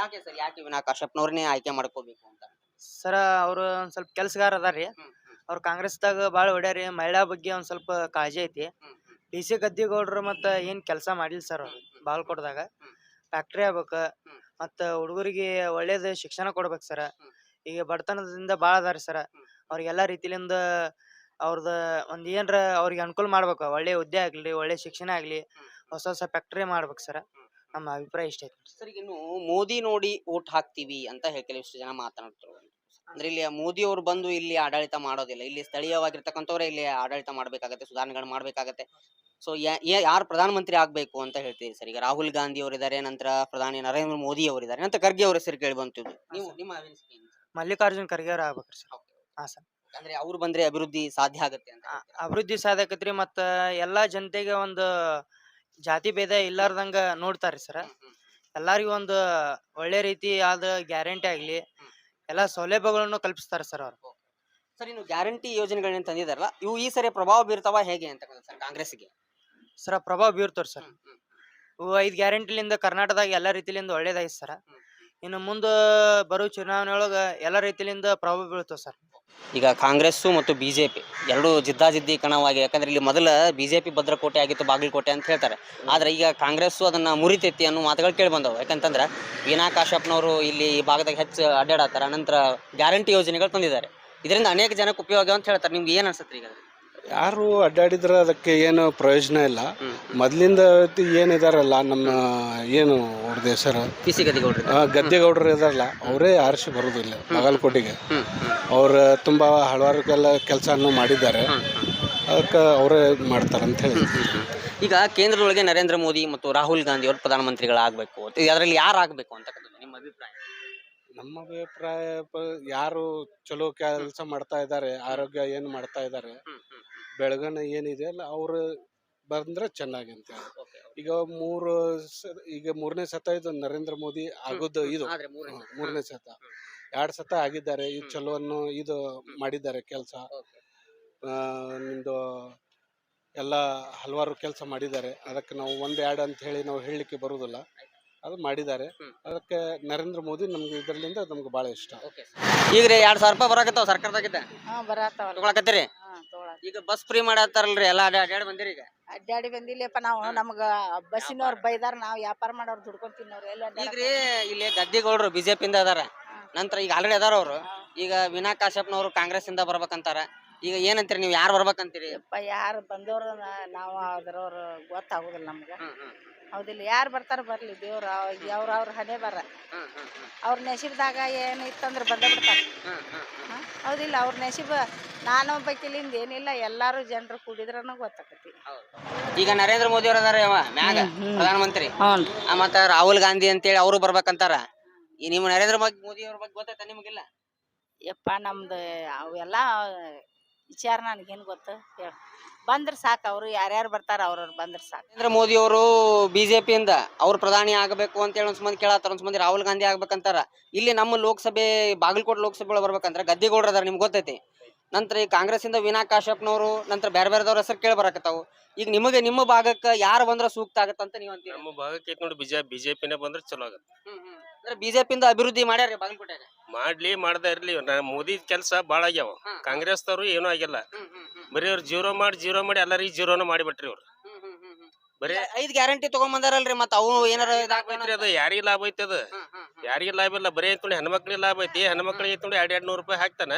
ಯಾಕೆ ಸರ್ ಯಾಕೆ ವೀನಾ ಕಾಶ್ಯಪ್ನವ್ರನ್ನೇ ಆಯ್ಕೆ ಮಾಡ್ಕೋಬೇಕು ಅಂತ? ಸರ್ ಅವರು ಒಂದ್ ಸ್ವಲ್ಪ ಕೆಲ್ಸಗಾರ ಅದಾರಿ ಅವ್ರು ಕಾಂಗ್ರೆಸ್ದಾಗ ಭಾಳ ಹೊಡ್ಯಾರಿ ಮಹಿಳಾ ಬಗ್ಗೆ ಒಂದ್ ಸ್ವಲ್ಪ ಕಾಳಜಿ ಐತಿ. ಡಿ ಸಿ ಗದ್ದಿಗೌಡ್ರು ಮತ್ತ ಏನ್ ಕೆಲಸ ಮಾಡಿಲ್ಲ ಸರ್ ಅವ್ರು. ಬಾಲ್ಕೋಟ್ದಾಗ ಫ್ಯಾಕ್ಟ್ರಿ ಆಗ್ಬೇಕ ಮತ್ತ ಹುಡುಗರಿಗೆ ಒಳ್ಳೇದ್ ಶಿಕ್ಷಣ ಕೊಡ್ಬೇಕು ಸರ. ಈಗ ಬಡತನದಿಂದ ಭಾಳ ಅದಾರಿ ಸರ. ಅವ್ರಿಗೆಲ್ಲಾ ರೀತಿಲಿಂದ ಅವ್ರದ ಒಂದ್ ಏನರ ಅವ್ರಿಗೆ ಅನುಕೂಲ ಮಾಡ್ಬೇಕು. ಒಳ್ಳೆ ಹುದ್ದೆ ಆಗ್ಲಿ ಒಳ್ಳೆ ಶಿಕ್ಷಣ ಆಗ್ಲಿ ಹೊಸ ಹೊಸ ಫ್ಯಾಕ್ಟ್ರಿ ಮಾಡ್ಬೇಕು ಸರ. ನಮ್ಮ ಅಭಿಪ್ರಾಯ ಇಷ್ಟ ಐತಿ ಸರ್ ಇನ್ನು ಮೋದಿ ನೋಡಿ ಓಟ್ ಹಾಕ್ತಿವಿ ಅಂತ ಹೇಳಿ ಕೆಲವಿಷ್ಟು ಜನ ಮಾತನಾಡ್ತಾರೆ ಅಂದ್ರೆ ಇಲ್ಲಿ ಮೋದಿ ಅವರು ಬಂದು ಇಲ್ಲಿ ಆಡಳಿತ ಮಾಡೋದಿಲ್ಲ. ಇಲ್ಲಿ ಸ್ಥಳೀಯವಾಗಿರ್ತಕ್ಕಂಥವ್ರೆ ಇಲ್ಲಿ ಆಡಳಿತ ಮಾಡ್ಬೇಕಾಗತ್ತೆ ಸುಧಾರಣೆಗಳು ಮಾಡ್ಬೇಕಾಗತ್ತೆ. ಸೊ ಯಾರು ಪ್ರಧಾನಮಂತ್ರಿ ಆಗ್ಬೇಕು ಅಂತ ಹೇಳ್ತೀವಿ ಸರ್? ಈಗ ರಾಹುಲ್ ಗಾಂಧಿ ಅವರಿದ್ದಾರೆ ನಂತರ ಪ್ರಧಾನಿ ನರೇಂದ್ರ ಮೋದಿ ಅವರಿದ್ದಾರೆ ನಂತರ ಖರ್ಗೆ ಅವರ ಹೆಸರು ಕೇಳಿ ಬಂತು ನೀವು ನಿಮ್ಮ ಅನಿಸಿಕೆ ಏನು ಸರ್? ಮಲ್ಲಿಕಾರ್ಜುನ್ ಖರ್ಗೆ ಅವ್ರ ಆಗ್ಬೇಕ್ರಿ ಸರ್. ಹಾ ಸರ್. ಅಂದ್ರೆ ಅವ್ರು ಬಂದ್ರೆ ಅಭಿವೃದ್ಧಿ ಸಾಧ್ಯ ಆಗತ್ತೆ ಅಂತ ಆ- ಅಭಿವೃದ್ಧಿ ಸಾಧಕತ್ರಿ ಮತ್ತ ಎಲ್ಲಾ ಜನತೆಗೆ ಒಂದು ಜಾತಿ ಭೇದ ಇಲ್ಲಾರ್ದಂಗ ನೋಡ್ತಾರ್ರಿ ಸರ್. ಹ್ಮ್, ಹ್ಮ್. ಎಲ್ಲಾರಿಗೂ ಒಂದು ಒಳ್ಳೆ ರೀತಿ ಆದ ಗ್ಯಾರಂಟಿ ಆಗ್ಲಿ ಎಲ್ಲಾ ಸೌಲಭ್ಯಗಳನ್ನು ಕಲ್ಪಿಸ್ತಾರ ಸರ್ ಅವ್ರು. ಸರ್ ಇನ್ನು ಗ್ಯಾರಂಟಿ ಯೋಜನೆಗಳನ್ನ ತಂದಿದಾರಲ್ಲ ಇವು ಈ ಸರಿ ಪ್ರಭಾವ ಬೀರ್ತಾವ ಹೇಗೆ ಅಂತ ಸರ್ ಕಾಂಗ್ರೆಸ್ಗೆ ಸರ್ ಪ್ರಭಾವ ಬೀರ್ತವ್ರಿ ಸರ್. ಐದು ಹ್ಮ್. ಇವು ಐದ್ ಗ್ಯಾರಂಟಿಲಿಂದ ಕರ್ನಾಟಕದಾಗ ಎಲ್ಲಾ ರೀತಿಲಿಂದ ಒಳ್ಳೇದಾಯ್ತು ಸರ್. ಇನ್ನು ಮುಂದೆ ಬರೋ ಚುನಾವಣೆ ಒಳಗೆ ಎಲ್ಲಾ ರೀತಿಲಿಂದ ಪ್ರಭಾವ ಬೀಳ್ತಾವ ಸರ್. ಈಗ ಕಾಂಗ್ರೆಸ್ಸು ಮತ್ತು ಬಿಜೆಪಿ ಎರಡೂ ಜಿದ್ದಾಜಿದ್ದಿ ಕಣವಾಗಿ ಯಾಕಂದ್ರೆ ಇಲ್ಲಿ ಮೊದಲ ಬಿಜೆಪಿ ಭದ್ರಕೋಟೆ ಆಗಿತ್ತು ಬಾಗಲಕೋಟೆ ಅಂತ ಹೇಳ್ತಾರೆ. ಆದರೆ ಈಗ ಕಾಂಗ್ರೆಸ್ಸು ಅದನ್ನ ಮುರಿತೈತಿ ಅನ್ನೋ ಮಾತುಗಳು ಕೇಳಿ ಬಂದವು. ಯಾಕಂತಂದ್ರೆ ವೀನಾ ಕಾಶ್ಯಪ್ನವರು ಇಲ್ಲಿ ಈ ಭಾಗದಾಗ ಹೆಚ್ಚು ಅಡ್ಡಾಡತ್ತಾರ. ನಂತರ ಗ್ಯಾರಂಟಿ ಯೋಜನೆಗಳು ತಂದಿದ್ದಾರೆ. ಇದರಿಂದ ಅನೇಕ ಜನಕ್ಕೆ ಉಪಯೋಗ ಅಂತ ಹೇಳ್ತಾರೆ. ನಿಮ್ಗೆ ಏನು ಅನ್ಸುತ್ತೆ ಈಗ ಯಾರು ಅಡ್ಡಾಡಿದ್ರೆ ಅದಕ್ಕೆ ಏನು ಪ್ರಯೋಜನ ಇಲ್ಲ. ಮೊದ್ಲಿಂದ ಏನಿದಾರಲ್ಲ ನಮ್ಮ ಏನು ಅವ್ರದ್ದು ಹೆಸರು? ಆ, ಗದ್ದೆಗೌಡರು ಇದಾರಲ್ಲ ಅವರೇ ಆರಿಸಿ ಬರೋದಿಲ್ಲ ಬಾಗಲಕೋಟೆಗೆ. ಅವ್ರು ತುಂಬಾ ಹಲವಾರು ಕೆಲ ಕೆಲಸವನ್ನು ಮಾಡಿದ್ದಾರೆ ಅದಕ್ಕೆ ಅವರೇ ಮಾಡ್ತಾರೆ ಅಂತ ಹೇಳಿ. ಈಗ ಕೇಂದ್ರದೊಳಗೆ ನರೇಂದ್ರ ಮೋದಿ ಮತ್ತು ರಾಹುಲ್ ಗಾಂಧಿ ಅವರು ಪ್ರಧಾನಮಂತ್ರಿಗಳಾಗಬೇಕು ಅದರಲ್ಲಿ ಯಾರು ಆಗಬೇಕು ಅಂತಕ್ಕಂಥದ್ದು ನಿಮ್ಮ ಅಭಿಪ್ರಾಯ? ನಮ್ಮ ಅಭಿಪ್ರಾಯ ಪ- ಯಾರು ಚಲೋ ಕೆಲಸ ಮಾಡ್ತಾ ಇದ್ದಾರೆ ಆರೋಗ್ಯ ಏನು ಮಾಡ್ತಾ ಇದ್ದಾರೆ ಬೆಳಗನ ಏನಿದೆ ಅಲ್ಲ ಅವರು ಬಂದ್ರೆ ಚೆನ್ನಾಗಿ ಅಂತ ಈಗ ಮೂರು ಸ- ಈಗ ಮೂರನೇ ಸತ ಇದು ನರೇಂದ್ರ ಮೋದಿ ಆಗೋದು ಇದು. ಆದ್ರೆ ಮೂರನೇ ಹ್ಮ್, ಮೂರನೇ ಸತ. ಎರಡ್ ಸತ ಆಗಿದ್ದಾರೆ ಇದು ಚಲೋವನ್ನು ಇದು ಮಾಡಿದ್ದಾರೆ ಕೆಲಸ. ನಿಮ್ದು ಎಲ್ಲ ಹಲವಾರು ಕೆಲಸ ಮಾಡಿದ್ದಾರೆ. ಅದಕ್ಕೆ ನಾವು ಒಂದ್ ಎರಡು ಅಂತ ಹೇಳಿ ನಾವು ಹೇಳಲಿಕ್ಕೆ ಬರುವುದಿಲ್ಲ ಅದು ಮಾಡಿದ್ದಾರೆ. ಹ್ಮ್. ಅದಕ್ಕೆ ನರೇಂದ್ರ ಮೋದಿ ನಮ್ಗೆ ಇದರಿಂದ ನಮ್ಗೆ ಬಹಳ ಇಷ್ಟ. ಈಗ ರೀ ಎರಡ್ ಸಾವಿರ ರೂಪಾಯಿ ಬರಾಕತ್ತಾವ ಸರ್ಕಾರದಾಗಿದ್ದ ಹಾ ತಗೊಳಕತ್ತೀರಿ? ತಗೊಳಕ್ ಈಗ ಬಸ್ ಫ್ರೀ ಮಾಡತ್ತಾರಲ್ರಿ? ಎಲ್ಲ ಅಡ್ಡಾಡಿ ಬಂದಿರಿ ಈಗ? ಅಡ್ಡಾಡಿ ಬಂದಿಲ್ಲಪ್ಪ ನಾವು ನಮ್ಗ ಬಸ್ಸಿನವ್ರು ಬೈದಾರ ನಾವ್ ವ್ಯಾಪಾರ ಮಾಡೋರು ದುಡ್ಕೊಂಡ್ ತಿನ್ನೋರು ಎಲ್ಲ ಈಗ್ರಿ ಇಲ್ಲಿ ಗದ್ದಿಗೌಡ್ರು ಇಂದ ಅದಾರ. ನಂತರ ಈಗ ಆಲ್ರೆಡಿ ಅದಾರ ಅವ್ರು. ಈಗ ವಿನಾ ಕಾಶ್ಯಪ್ನವ್ರು ಕಾಂಗ್ರೆಸ್ ಇಂದ ಬರ್ಬೇಕಂತಾರ. ಈಗ ಏನಂತೀರಿ ನೀವು ಯಾರು ಬರ್ಬೇಕಂತೀರಿ? ಯಪ್ಪ ಯಾರು ಬಂದವ್ರ ನಾವು ಅದ್ರವ್ರು ಗೊತ್ತಾಗುದಿಲ್ಲ ನಮ್ಗ. ಹೌದಿಲ್ಲ ಯಾರು ಬರ್ತಾರ ಬರ್ಲಿ ದೇವ್ರ ಅವ್ರ ಅವ್ರ ಹಣೆ ಬರ. ಅವ್ರ ನೆಸಿಬ್ದಾಗ ಏನು ಇತ್ತಂದ್ರ ಬಂದ ಬಿಡ್ತಾರ. ಹೌದಿಲ್ಲ ಅವ್ರ ನೆಸಿಬ ನಾನು ಬೈಕಿಲಿಂದ ಏನಿಲ್ಲ ಎಲ್ಲಾರು ಜನರು ಕೂಡಿದ್ರನ ಗೊತ್ತಾಕತಿ. ಈಗ ನರೇಂದ್ರ ಮೋದಿ ಅವ್ರ ಅದಾರ ಅವ ಮ್ಯಾಗ ಪ್ರಧಾನಮಂತ್ರಿ. ಆ, ಮತ್ತ ರಾಹುಲ್ ಗಾಂಧಿ ಅಂತೇಳಿ ಅವರು ಬರ್ಬೇಕಂತಾರ. ಈ ನಿಮ್ಮ ನರೇಂದ್ರ ಮೋದಿ ಮೋದಿ ಅವ್ರ ಬಗ್ಗೆ ಗೊತ್ತಾಯ್ತ ನಿಮಗಿಲ್ಲ? ಯಪ್ಪ ನಮ್ದು ಅವೆಲ್ಲ ವಿಚಾರ ನನಗೇನು ಗೊತ್ತು? ಹೇಳ. ಬಂದ್ರೆ ಸಾಕು ಅವರು ಯಾರ್ಯಾರು ಬರ್ತಾರ ಅವ್ರವ್ರು ಬಂದ್ರೆ ಸಾಕು. ನರೇಂದ್ರ ಮೋದಿ ಅವರು ಬಿಜೆಪಿಯಿಂದ ಅವ್ರು ಪ್ರಧಾನಿ ಆಗಬೇಕು ಅಂತ ಹೇಳಿ ಒಂದ್ ಮಂದಿ ಕೇಳತ್ತಾರ ಒಂದ್ ಮಂದಿ ರಾಹುಲ್ ಗಾಂಧಿ ಆಗ್ಬೇಕಂತಾರ. ಇಲ್ಲಿ ನಮ್ಮ ಲೋಕಸಭೆ ಬಾಗಲಕೋಟೆ ಲೋಕಸಭೆ ಒಳಗೆ ಬರ್ಬೇಕಂದ್ರ ಗದ್ದಿಗೌಡ್ರ ಅದಾರ ನಿಮ್ಗೆ ಗೊತ್ತೈತಿ. ನಂತರ ಈ ಕಾಂಗ್ರೆಸ್ ಇಂದ ವಿನಾ ಕಾಶ್ಯಪ್ನವರು ನಂತರ ಬೇರೆ ಬೇರೆದವ್ರ ಹೆಸರು ಕೇಳಿ ಬರಕತ್ತಾವು. ಈಗ ನಿಮಗೆ ನಿಮ್ಮ ಭಾಗಕ್ಕೆ ಯಾರು ಬಂದ್ರ ಸೂಕ್ತ ಆಗತ್ತಂತ ನೀವು ಅಂತೀರಿ? ನಮ್ಮ ಭಾಗಕ್ಕೆ ಐತ್ ನೋಡಿ ಬಿಜೆ ಬಿಜೆಪಿನೇ ಬಂದ್ರೆ ಚಲೋ ಆಗತ್ತೆ. ಅಂದ್ರೆ ಬಿಜೆಪಿಯಿಂದ ಅಭಿವೃದ್ಧಿ ಮಾಡ್ಯಾರ ಬಾಗಲಕೋಟೆಗೆ ಮಾಡ್ಲಿ ಮಾಡದ ಇರ್ಲಿ ನಾ- ಮೋದಿ ಕೆಲಸ ಬಾಳ ಆಗ್ಯಾವ. ಕಾಂಗ್ರೆಸ್ ಕಾಂಗ್ರೆಸ್ದವ್ರು ಏನೂ ಆಗಿಲ್ಲ. ಬರೀ ಅವ್ರು ಜೀರೋ ಮಾಡಿ ಜೀರೋ ಮಾಡಿ ಎಲ್ಲರಿಗೂ ಜೀರೋನ ಮಾಡಿಬಿಟ್ರಿ ಅವ್ರು ಬರೀ ಐದ್ ಗ್ಯಾರಂಟಿ ತಗೊಂಬಂದಾರಲ್ರಿ ಮತ್ತ ಅವು ಏನಾರ ಇದಾಗ್ಬೇಕ್ರಿ ಅದು? ಯಾರಿಗೆ ಲಾಭ ಐತಿ ಅದು? ಯಾರಿಗೆ ಲಾಭ ಇಲ್ಲ? ಬರೀ ಅಂತ ನೋಡಿ ಹೆಣ್ಮಕ್ಳಿಗೆ ಲಾಭ ಐತಿ. ಹೆಣ್ಮಕ್ಳಿಗೆ ಐತ್ ನೋಡಿ ಎರಡ್ ಎರಡ್ ನೂರು ರೂಪಾಯಿ ಹಾಕ್ತಾನ.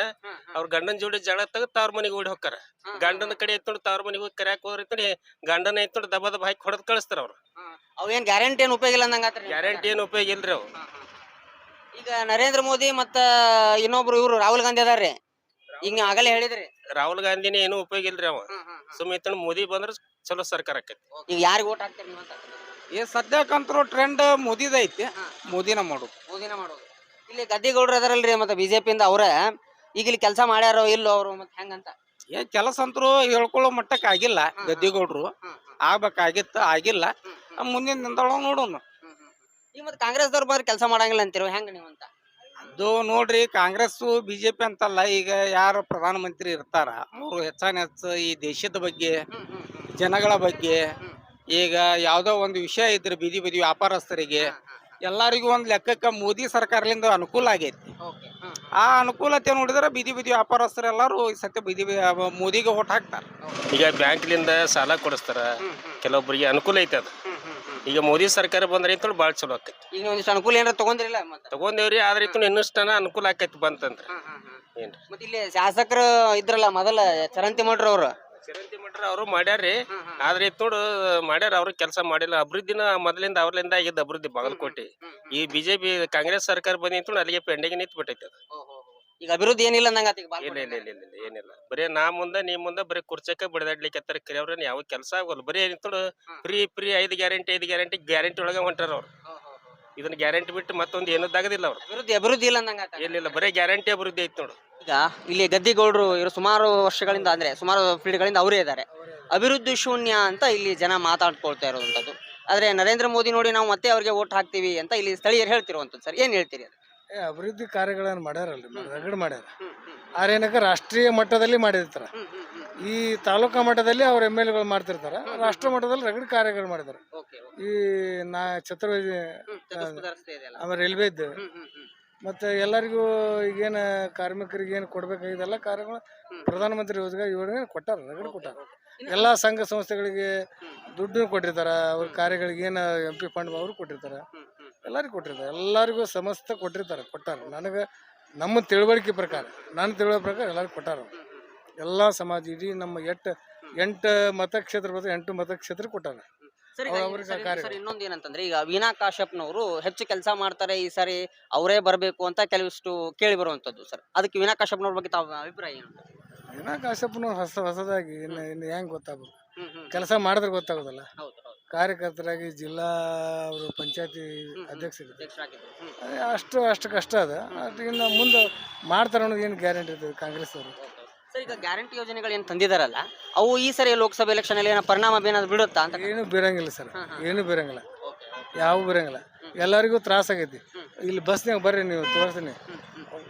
ಅವ್ರ ಗಂಡನ ಜೋಡಿ ಜಗಳ ತಗ ತವ್ರ ಮನೆಗೆ ಓಡಿ ಹೋಗ್ತಾರ ಗಂಡನ ಕಡೆ ಐತ್ ನೋಡಿ ತವ್ರ ಮನೆಗೆ ಹೋಗಿ ಕರ್ಯಾಕ್ ಹೋದ್ರ ನೋಡಿ ಗಂಡನ ಐತ್ ನೋಡಿ ದಬ ದಬ ಹಾಕಿ ಹೊಡೆದ್ ಕಳಿಸ್ತಾರ ಅವ್ರು. ಅವೇನ್ ಗ್ಯಾರಂಟಿ ಏನ್ ಉಪಯೋಗ ಇಲ್ಲ ಗ್ಯಾರಂಟಿ ಏನು ಉಪಯೋಗ ಇಲ್ರಿ ಅವ್ರು ಈಗ ನರೇಂದ್ರ ಮೋದಿ ಮತ್ತ ಇನ್ನೊಬ್ರು ಇವ್ರು ರಾಹುಲ್ ಗಾಂಧಿ ಅದಾರ್ರಿ ಹಿಂಗ ನೀವು ಆಗಲೇ ಹೇಳಿದ್ರಿ. ರಾಹುಲ್ ಗಾಂಧಿನೇ ಏನು ಉಪಯೋಗ ಇಲ್ರಿ ಅವ. ಸುಮ್ಮನೆ ಮೋದಿ ಬಂದ್ರ ಚಲೋ ಸರ್ಕಾರ ಆಕೈತಿ. ಈಗ ಯಾರಿಗೆ ಓಟ್ ಹಾಕ್ತೀರಿ ನೀವು ಅಂತ? ಸದ್ಯಕ್ಕಂತರೂ ಟ್ರೆಂಡ್ ಮೋದಿದ ಐತಿ ಮೋದಿನ ಮಾಡೋದು. ಮೋದಿನ ಮಾಡೋದು. ಇಲ್ಲಿ ಗದ್ದಿಗೌಡ್ರು ಅದಾರಲ್ರಿ ಮತ್ತೆ ಬಿಜೆಪಿಯಿಂದ ಅವ್ರ. ಈಗ ಇಲ್ಲಿ ಕೆಲಸ ಮಾಡ್ಯಾರೋ ಇಲ್ಲೋ ಅವ್ರು ಮತ್ತೆ ಹೆಂಗಂತ. ಏನ್ ಕೆಲಸ ಅಂತರೂ ಹೇಳ್ಕೊಳ್ಳೋ ಮಟ್ಟಕ್ಕೆ ಆಗಿಲ್ಲ ಗದ್ದಿಗೌಡ್ರು. ಆಗ್ಬೇಕಾಗಿತ್ತು ಆಗಿಲ್ಲ. ಮುಂದಿನ ದಿನದೊಳಗೆ ನೋಡೋಣ. ಈಗ ಮತ್ತೆ ಕಾಂಗ್ರೆಸ್ದವ್ರು ಬಂದ್ರೆ ಕೆಲಸ ಮಾಡಂಗಿಲ್ಲ ಅಂತೀರೋ ಹೆಂಗ ನೀವು ಅಂತ? ಅದು ನೋಡ್ರಿ ಕಾಂಗ್ರೆಸ್ ಬಿಜೆಪಿ ಅಂತಲ್ಲ ಈಗ ಯಾರು ಪ್ರಧಾನಮಂತ್ರಿ ಇರ್ತಾರ ಅವರು ಹೆಚ್ಚಾನ ಹೆಚ್ಚು ಈ ದೇಶದ ಬಗ್ಗೆ ಜನಗಳ ಬಗ್ಗೆ ಈಗ ಯಾವ್ದೋ ಒಂದು ವಿಷಯ ಇದ್ರೆ ಬೀದಿ ಬದಿ ವ್ಯಾಪಾರಸ್ಥರಿಗೆ ಎಲ್ಲರಿಗೂ ಒಂದು ಲೆಕ್ಕಕ್ಕೆ ಮೋದಿ ಸರ್ಕಾರದಿಂದ ಅನುಕೂಲ ಆಗೈತಿ. ಆ ಅನುಕೂಲತೆ ನೋಡಿದ್ರೆ ಬೀದಿ ಬೀದಿ ವ್ಯಾಪಾರಸ್ಥರು ಎಲ್ಲರೂ ಈ ಸತ್ಯ ಬೀದಿ ಬಿ- ಮೋದಿಗೆ ಓಟ್ ಹಾಕ್ತಾರೆ. ಈಗ ಬ್ಯಾಂಕ್ಲಿಂದ ಸಾಲ ಕೊಡಿಸ್ತಾರ ಕೆಲವೊಬ್ಬರಿಗೆ ಅನುಕೂಲ ಐತೆ ಅದು. ಈಗ ಮೋದಿ ಸರ್ಕಾರ ಬಂದ್ರೆ ಐತಳು ಭಾಳ ಚಲೋ ಆಕೈತಿ. ಈಗ ಒಂದಿಷ್ಟು ಅನುಕೂಲ ಏನಾರ ತಗೊಂಡಿರಲ್ಲ ತಗೊಂಡೇವ್ರಿ ಆದ್ರೆ ಇತ್ತು ಇನ್ನಷ್ಟನ ಅನುಕೂಲ ಆಕೈತಿ ಬಂತಂದ್ರೆ. ಏನ್ರಿ? ಮತ್ತೆ ಇಲ್ಲಿ ಶಾಸಕರು ಇದ್ರಲ್ಲ ಮೊದಲ ಚರಂತಿ ಮಾಡ್ರಿ ಅವ್ರು ಚಿರಂತಿ ಮಂಡ್ರ ಅವರು ಮಾಡ್ಯಾರ್ರಿ. ಆದ್ರೆ ಇತ್ತು ನೋಡು ಮಾಡ್ಯಾರ ಅವ್ರು ಕೆಲಸ ಮಾಡಿಲ್ಲ. ಅಭಿವೃದ್ಧಿನ ಮೊದಲಿಂದ ಅವ್ರಲಿಂದ ಆಗಿದ್ದ ಅಭಿವೃದ್ಧಿ ಬಾಗಲಕೋಟೆ. ಈ ಬಿಜೆಪಿ ಕಾಂಗ್ರೆಸ್ ಸರ್ಕಾರ ಬಂದಿತ್ತು ಅಲ್ಲಿಗೆ ಪೆಂಡಿಂಗ್ ನಿಂತು ಬಿಟ್ಟೈತೆ ಅದು. ಈಗ ಅಭಿವೃದ್ಧಿ ಏನಿಲ್ಲ ನಂಗೆ ಇಲ್ಲ ಇಲ್ಲ ಇಲ್ಲ ಇಲ್ಲ ಇಲ್ಲ, ಏನಿಲ್ಲ. ಬರೀ ನಾ ಮುಂದೆ ನೀ ಮುಂದೆ ಬರೀ ಕುರ್ಚಕ್ಕೆ ಬಡಿದಾಡ್ಲಿಕ್ಕೆ ಕರೆಯವ್ರ ಯಾವ ಕೆಲಸ ಆಗೋಲ್ಲ. ಬರೀ ಏನಿತ್ತು ಫ್ರೀ ಫ್ರೀ ಐದು ಗ್ಯಾರಂಟಿ ಐದು ಗ್ಯಾರಂಟಿ ಗ್ಯಾರಂಟಿ ಒಳಗೆ ಹೊಂಟಾರ ಅವ್ರು. ಇದನ್ನ ಗ್ಯಾರಂಟಿ ಬಿಟ್ಟು ಮತ್ತೊಂದು ಏನದಾಗದಿಲ್ಲ ಅವ್ರು. ಅಭಿವೃದ್ಧಿ ಅಭಿವೃದ್ಧಿ ಇಲ್ಲ ನಂಗೆ ಇಲ್ಲ ಇಲ್ಲ ಬರೀ ಗ್ಯಾರಂಟಿ ಅಭಿವೃದ್ಧಿ ಐತಿ ನೋಡು. ಈಗ ಇಲ್ಲಿ ಗದ್ದಿಗೌಡರು ಇವರು ಸುಮಾರು ವರ್ಷಗಳಿಂದ ಅಂದ್ರೆ ಸುಮಾರು ಪೀಳಿಗೆಗಳಿಂದ ಅವರೇ ಇದ್ದಾರೆ. ಅಭಿವೃದ್ಧಿ ಶೂನ್ಯ ಅಂತ ಇಲ್ಲಿ ಜನ ಮಾತಾಡ್ಕೊಳ್ತಾ ಇರುವಂತದ್ದು. ಆದ್ರೆ ನರೇಂದ್ರ ಮೋದಿ ನೋಡಿ ನಾವು ಮತ್ತೆ ಅವ್ರಿಗೆ ಓಟ್ ಹಾಕ್ತೀವಿ ಅಂತ ಇಲ್ಲಿ ಸ್ಥಳೀಯರು ಹೇಳ್ತಿರುವಂತದ್ದು ಸರ್. ಏನ್ ಹೇಳ್ತೀರಿ ಅದು? ಏ ಅಭಿವೃದ್ಧಿ ಕಾರ್ಯಗಳನ್ನು ಮಾಡ್ಯಾರಲ್ರಿ ರಗಡ್ ಮಾಡ್ಯಾರ. ಆರೇನಕ ರಾಷ್ಟ್ರೀಯ ಮಟ್ಟದಲ್ಲಿ ಮಾಡಿರ್ತಾರ. ಈ ತಾಲೂಕಾ ಮಟ್ಟದಲ್ಲಿ ಅವ್ರ ಎಂ ಎಲ್ ಎಗಳು ಮಾಡ್ತಿರ್ತಾರ. ರಾಷ್ಟ್ರ ಮಟ್ಟದಲ್ಲಿ ರಗಡ್ ಕಾರ್ಯಗಳು ಮಾಡಿದಾರೆ. ಈ ನಾ ಛತ್ರಪತಿ ಆಮೇಲೆ ರೈಲ್ವೇದ್ದು ಮತ್ತೆ ಎಲ್ಲರಿಗೂ ಈಗೇನು ಕಾರ್ಮಿಕರಿಗೆ ಏನು ಕೊಡ್ಬೇಕಾಗಿದೆಲ್ಲ ಕಾರ್ಯಗಳು ಪ್ರಧಾನಮಂತ್ರಿ ಯೋಜನೆ ಯೋಜನೆ ಕೊಟ್ಟಾರ ರಗಡೆ ಕೊಟ್ಟಾರ. ಎಲ್ಲ ಸಂಘ ಸಂಸ್ಥೆಗಳಿಗೆ ದುಡ್ಡು ಕೊಟ್ಟಿರ್ತಾರೆ ಅವ್ರ ಕಾರ್ಯಗಳಿಗೆ ಏನು ಎಂ ಪಿ ಫಂಡ್ ಅವರು ಕೊಟ್ಟಿರ್ತಾರೆ. ಎಲ್ಲರಿಗೂ ಕೊಟ್ಟಿರ್ತಾರೆ ಎಲ್ಲರಿಗೂ ಸಮಸ್ತ ಕೊಟ್ಟಿರ್ತಾರೆ ಕೊಟ್ಟಾರ. ನನಗೆ ನಮ್ಮ ತಿಳುವಳಿಕೆ ಪ್ರಕಾರ ನನ್ನ ತಿಳುವಳಿಕೆ ಪ್ರಕಾರ ಎಲ್ಲರಿಗೂ ಕೊಟ್ಟಾರ. ಎಲ್ಲ ಸಮಾಜ ಇಡೀ ನಮ್ಮ ಎಟ್ಟು ಎಂಟು ಮತಕ್ಷೇತ್ರ ಬರ್ತದೆ ಎಂಟು ಮತಕ್ಷೇತ್ರ ಕೊಟ್ಟಾರ. ಸರಿ ಈಗ ವೀನಾ ಸರಿ- ಇನ್ನೊಂದು ಏನಂತಂದ್ರೆ ಈಗ ವೀಣಾ ಕಾಶ್ಯಪ್ನವರು ಹೆಚ್ಚು ಕೆಲಸ ಮಾಡ್ತಾರೆ ಈ ಸಾರಿ ಅವರೇ ಬರಬೇಕು ಅಂತ ಕೆಲವಿಷ್ಟು ಕೇಳಿ ಬರುವಂತದ್ದು ಸರ್. ಅದಕ್ಕೆ ವೀನಾ ಕಾಶ್ಯಪ್ನವ್ರ ಬಗ್ಗೆ ತಾವು ಅಭಿಪ್ರಾಯ ಏನು? ಏನೋ ಕಾಶ್ಯಪ್ನವ್ರು ಹೊಸ ಹೊಸದಾಗಿ ಇನ್ನು ಇನ್ನು ಹೆಂಗೆ ಗೊತ್ತಾಗ್ಬೇಕು? ಹ್ಮ್ ಕೆಲಸ ಮಾಡಿದ್ರೆ ಗೊತ್ತಾಗೋದಲ್ಲ? ಹೌದು ಹೌದು. ಕಾರ್ಯಕರ್ತರಾಗಿ ಜಿಲ್ಲಾ ಅವರು ಪಂಚಾಯತಿ ಅಧ್ಯಕ್ಷರು ಅಧ್ಯಕ್ಷರಾಗಿದ್ರು ಹ್ಮ್. ಅದೇ ಅಷ್ಟು ಅಷ್ಟು ಕಷ್ಟ ಅದ. ಅದು ಇನ್ನು ಮುಂದೆ ಮಾಡ್ತಾರೆ ಅನ್ನೋದು ಏನು ಗ್ಯಾರಂಟಿ ಇರ್ತದೆ ಕಾಂಗ್ರೆಸ್ ಅವರು ಸರ್ ಈಗ ಗ್ಯಾರಂಟಿ ಯೋಜನೆಗಳು ಏನು ತಂದಿದಾರಲ್ಲ ಅವು ಈ ಸರಿ ಲೋಕಸಭೆ ಎಲೆಕ್ಷನ್ ಅಲ್ಲಿ ಏನೋ ಪರಿಣಾಮ ಏನಾದ್ರು ಬಿಡುತ್ತಾ ಅಂತ ಏನು ಬೀರಂಗಿಲ್ಲ ಸರ್. ಏನು ಬೀರಂಗಿಲ್ಲ. ಯಾವ ಬೀರಂಗಿಲ್ಲ. ಎಲ್ಲರಿಗೂ ತ್ರಾಸ ಆಗೈತಿ. ಇಲ್ಲಿ ಬಸ್ನಾಗ ಬರ್ರಿ ನೀವು ತೋರಿಸ್ತೀನಿ.